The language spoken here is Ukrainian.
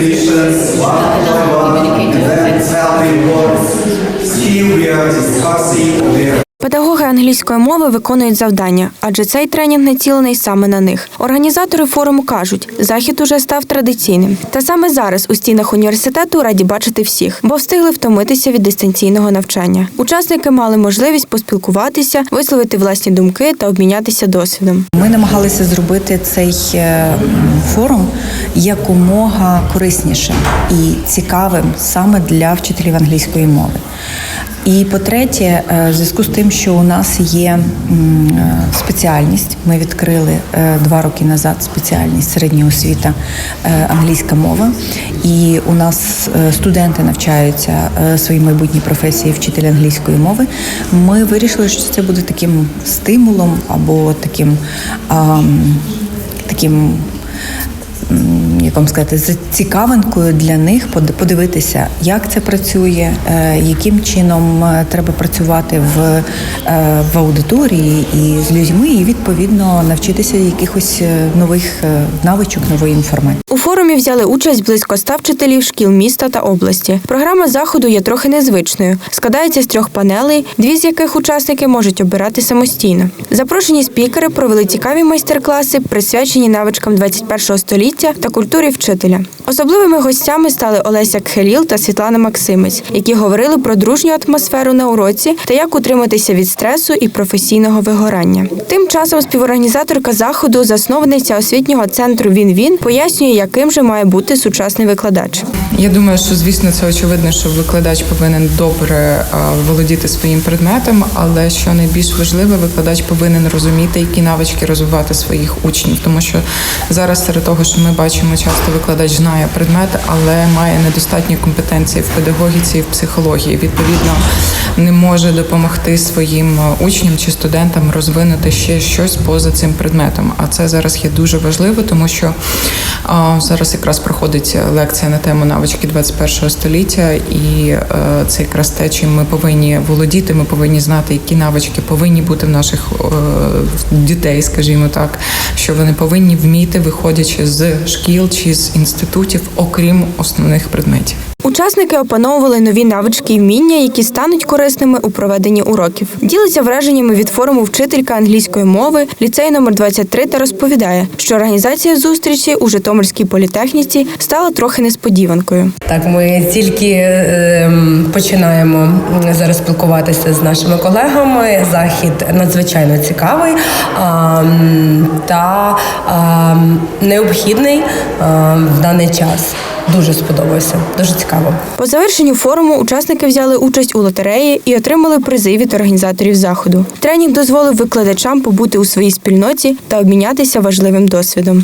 expeditions, one-on-one events. Here we are discussing their англійської мови виконують завдання, адже цей тренінг націлений саме на них. Організатори форуму кажуть, захід уже став традиційним. Та саме зараз у стінах університету раді бачити всіх, бо встигли втомитися від дистанційного навчання. Учасники мали можливість поспілкуватися, висловити власні думки та обмінятися досвідом. Ми намагалися зробити цей е, форум якомога кориснішим і цікавим саме для вчителів англійської мови. І по-третє, е, в зв'язку з тим, що у нас є е, спеціальність, ми відкрили е, два роки назад спеціальність середня освіта англійська мова, і у нас студенти навчаються своїй майбутній професії вчителя англійської мови. Ми вирішили, що це буде таким стимулом або таким, таким як вам сказати, з цікавинкою для них под- подивитися, як це працює, е, яким чином е, треба працювати в, е, в аудиторії і з людьми, і відповідно навчитися якихось нових навичок, нової інформації. У форумі взяли участь близько ста вчителів шкіл міста та області. Програма заходу є трохи незвичною. Складається з трьох панелей, дві з яких учасники можуть обирати самостійно. Запрошені спікери провели цікаві майстер-класи, присвячені навичкам 21 століття та культурі вчителя. Особливими гостями стали Олеся Кхеліл та Світлана Максимець, які говорили про дружню атмосферу на уроці та як утриматися від стресу і професійного вигорання. Тим часом співорганізаторка заходу, засновниця освітнього центру Він-Він, пояснює, яким же має бути сучасний викладач. Я думаю, що звісно це очевидно, що викладач повинен добре а, володіти своїм предметом, але що найбільш важливе, викладач повинен розуміти, які навички розвивати своїх учнів, тому що зараз серед того, що ми бачимо, часто викладач знає предмет, але має недостатні компетенції в педагогіці і в психології. Відповідно, не може допомогти своїм учням чи студентам розвинути ще щось поза цим предметом. А це зараз є дуже важливо, тому що а, зараз якраз проходить лекція на тему навички 21 століття, і е, це якраз те, чим ми повинні володіти. Ми повинні знати, які навички повинні бути в наших е, дітей, скажімо так, що вони повинні вміти, виходячи з шкіл чи з інститутів, окрім основних предметів. Учасники опановували нові навички і вміння, які стануть корисними у проведенні уроків. Ділиться враженнями від форуму вчителька англійської мови ліцею номер 23 та розповідає, що організація зустрічі у Житомирській політехніці стала трохи несподіванкою. Так, ми тільки ем, починаємо зараз спілкуватися з нашими колегами. Захід надзвичайно цікавий та необхідний в даний час. Дуже сподобався, дуже цікаво. По завершенню форуму учасники взяли участь у лотереї і отримали призи від організаторів заходу. Тренінг дозволив викладачам побути у своїй спільноті та обмінятися важливим досвідом.